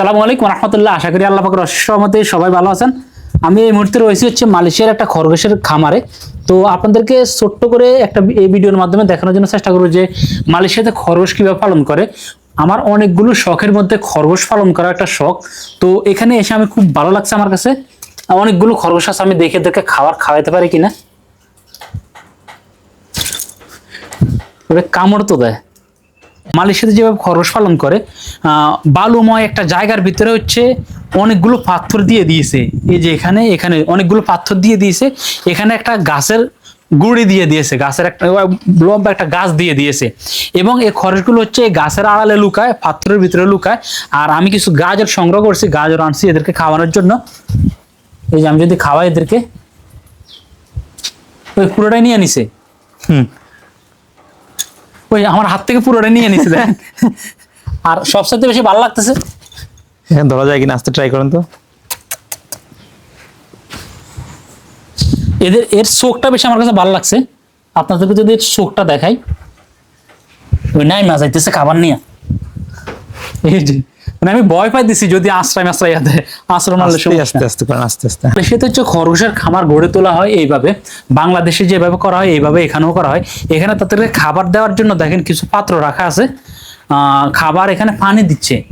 আসসালামু আলাইকুম রহমতুল্লাহ। আশা করি আল্লাহ পাকের অশেষ রহমতে সবাই ভালো আছেন। আমি এই মুহূর্তে রয়েছি হচ্ছে মালয়েশিয়ার একটা খরগোশের খামারে। তো আপনাদেরকে ছোট্ট করে একটা এই ভিডিওর মাধ্যমে দেখানোর জন্য চেষ্টা করব যে মালয়েশিয়াতে খরগোশ কীভাবে পালন করে। আমার অনেকগুলো শখের মধ্যে খরগোশ পালন করা একটা শখ। তো এখানে এসে আমি খুব ভালো লাগছে আমার কাছে। অনেকগুলো খরগোশ আছে, আমি দেখে দেখে খাবার খাওয়াইতে পারি কিনা? কামড় তো দেয়। মালয়েশিয়াতে যেভাবে খরগোশ পালন করে বালুময় একটা জায়গার ভিতরে হচ্ছে অনেকগুলো পাথর দিয়ে দিয়েছে। এই যে এখানে এখানে অনেকগুলো পাথর দিয়ে দিয়েছে। এখানে একটা গাছের গুঁড়ি দিয়ে দিয়েছে, গাছের একটা লম্বা একটা গাছ দিয়ে দিয়েছে। এবং এই খরচগুলো হচ্ছে এই গাছের আড়ালে লুকায়, পাথরের ভিতরে লুকায়। আর আমি কিছু গাজর সংগ্রহ করছি, গাজর আনছি এদেরকে খাওয়ানোর জন্য। এই যে আমি যদি খাওয়াই এদেরকে, ওই পুরোটাই নিয়ে নিছে। হুম। ওই আমার হাত থেকে পুরোটা নিয়ে নিছে দেখেন আর সবচেয়ে বেশি ভালো লাগতেছে? এখন ধরা যায় কিনা আসতে ট্রাই করেন তো। এদের এর শোকটা বেশি আমার কাছে ভালো লাগছে। আপনাদেরকে যদি এর শোকটা দেখাই। ওই নাই মাছ আইতেছে খাবার নিয়ে। এই যে মানে আমি ভয় পাই দিছি যদি আশ্রয় আশ্রয় দেয় আশ্রয় মারলে আস্তে। আস্তে আস্তে করেন আস্তে আস্তে। সেটা হচ্ছে খরগোশের খামার গড়ে তোলা হয় এইভাবে। বাংলাদেশে যেভাবে করা হয় এইভাবে এখানেও করা হয়। এখানে তাদেরকে খাবার দেওয়ার জন্য দেখেন কিছু পাত্র রাখা আছে। আহ, খাবার এখানে পানি দিচ্ছে।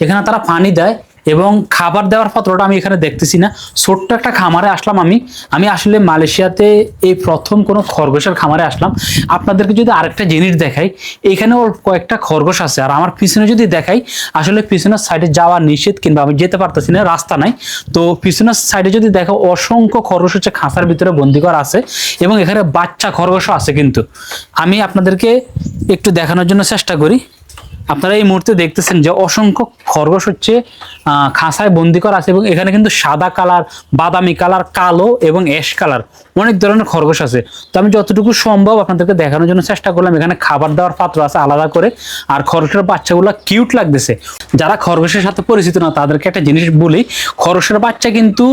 এখানে তারা পানি দেয়। এবং খাবার দেওয়ার পাত্রটা আমি এখানে দেখতেছি না। ছোট্ট একটা খামারে আসলাম আমি। আমি আসলে মালয়েশিয়াতে এই প্রথম কোনো খরগোশের খামারে আসলাম। আপনাদেরকে যদি আরেকটা জিনিস দেখাই, এখানে কয়েকটা খরগোশ আছে। আর আমার পিছনে যদি দেখাই, আসলে পিছনের সাইডে যাওয়া নিষেধ কিংবা আমি যেতে পারতেছি না, রাস্তা নাই। তো পিছনের সাইডে যদি দেখো, অসংখ্য খরগোশ হচ্ছে খাঁচার ভিতরে বন্দি করা আছে এবং এখানে বাচ্চা খরগোশও আছে কিন্তু। আমি আপনাদেরকে একটু দেখানোর জন্য চেষ্টা করি। আপনারা এই মুহূর্তে দেখতেছেন যে অসংখ্য খরগোশ হচ্ছে খাঁচায় বন্দি করা আছে এবং এখানে কিন্তু সাদা কালার, বাদামি কালার, কালো এবং অ্যাশ কালার অনেক ধরনের খরগোশ আছে। তো আমি যতটুকু সম্ভব আপনাদেরকে দেখানোর জন্য চেষ্টা করলাম। এখানে খাবার দেওয়ার পাত্র আছে আলাদা করে। আর খরগোশের বাচ্চাগুলো কিউট লাগতেছে। যারা খরগোশের সাথে পরিচিত না, তাদেরকে একটা জিনিস বলি, খরগোশের বাচ্চা কিন্তু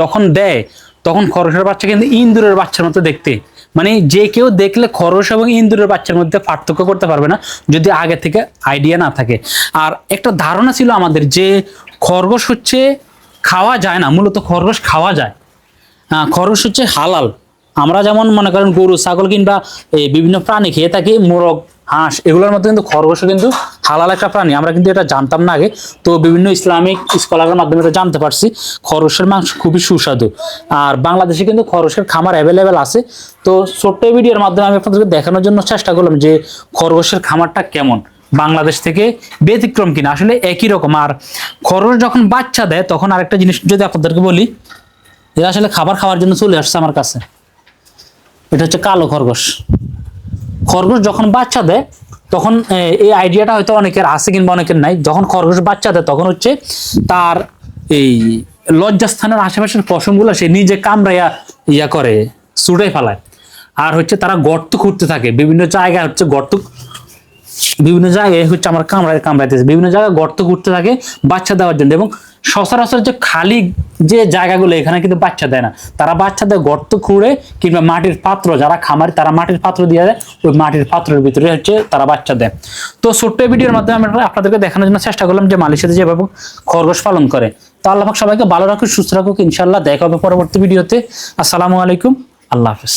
যখন দেয়, তখন খরগোশের বাচ্চা কিন্তু ইন্দুরের বাচ্চার মতো দেখতে। মানে যে কেউ দেখলে খরগোশ এবং ইন্দুরের বাচ্চার মধ্যে পার্থক্য করতে পারবে না, যদি আগে থেকে আইডিয়া না থাকে। আর একটা ধারণা ছিল আমাদের যে খরগোশ হচ্ছে খাওয়া যায় না, মূলত খরগোশ খাওয়া যায়। খরগোশ হচ্ছে হালাল। আমরা যেমন মনে করেন গরু, ছাগল কিংবা এই বিভিন্ন প্রাণী খেয়ে থাকি, মোরগ হাঁস, এগুলোর মধ্যে কিন্তু খরগোশও কিন্তু হালাল একটা প্রাণী। আমরা কিন্তু এটা জানতাম না আগে। তো বিভিন্ন ইসলামিক স্কলারের মাধ্যমে এটা জানতে পারছি। খরগোশের মাংস খুবই সুস্বাদু। আর বাংলাদেশে কিন্তু খরগোশের খামার অ্যাভেলেবেল আছে। তো ছোট্ট ভিডিওর মাধ্যমে আমি আপনাদেরকে দেখানোর জন্য চেষ্টা করলাম যে খরগোশের খামারটা কেমন। বাংলাদেশ থেকে ব্যতিক্রম কিনা। আসলে একই রকম। আর খরগোশ যখন বাচ্চা দেয়, তখন আরেকটা জিনিস যদি আপনাদেরকে বলি, এরা আসলে খাবার খাওয়ার জন্য চলে আসছে আমার কাছে। এটা হচ্ছে কালো খরগোশ। খরগোশ যখন বাচ্চা দেয়, তখন এই আইডিয়াটা হয়তো অনেকের আছে কিংবা অনেকের নাই। যখন খরগোশ বাচ্চা দেয়, তখন হচ্ছে তার এই লজ্জাস্থানের আশেপাশের পশমগুলো সে নিজে কামড়াইয়া ইয়া করে ছুটে ফেলায়। আর হচ্ছে তারা গর্ত খুঁড়তে থাকে। বিভিন্ন জায়গায় হচ্ছে গর্ত, বিভিন্ন জায়গায় হচ্ছে আমার কামড়ায়, কামড়াইতেছে। বিভিন্ন জায়গায় গর্ত করতে থাকে বাচ্চা দেওয়ার জন্য। এবং সচরাচর যে খালি যে জায়গাগুলো, এখানে কিন্তু বাচ্চা দেয় না। তারা বাচ্চা দেয় গর্ত খুঁড়ে কিংবা মাটির পাত্র, যারা খামারি, তারা মাটির পাত্র দিয়ে দেয়। ওই মাটির পাত্রের ভিতরে হচ্ছে তারা বাচ্চা দেয়। তো ছোট্ট ভিডিওর মাধ্যমে আমরা আপনাদেরকে দেখানোর জন্য চেষ্টা করলাম যে মালয়েশিয়াতে যেভাবে খরগোশ পালন করে। তো আল্লাহ সবাইকে ভালো রাখুক, সুস্থ রাখুক ইনশাল্লাহ দেখা হবে পরবর্তী ভিডিওতে। আসসালামু আলাইকুম। আল্লাহ হাফিজ।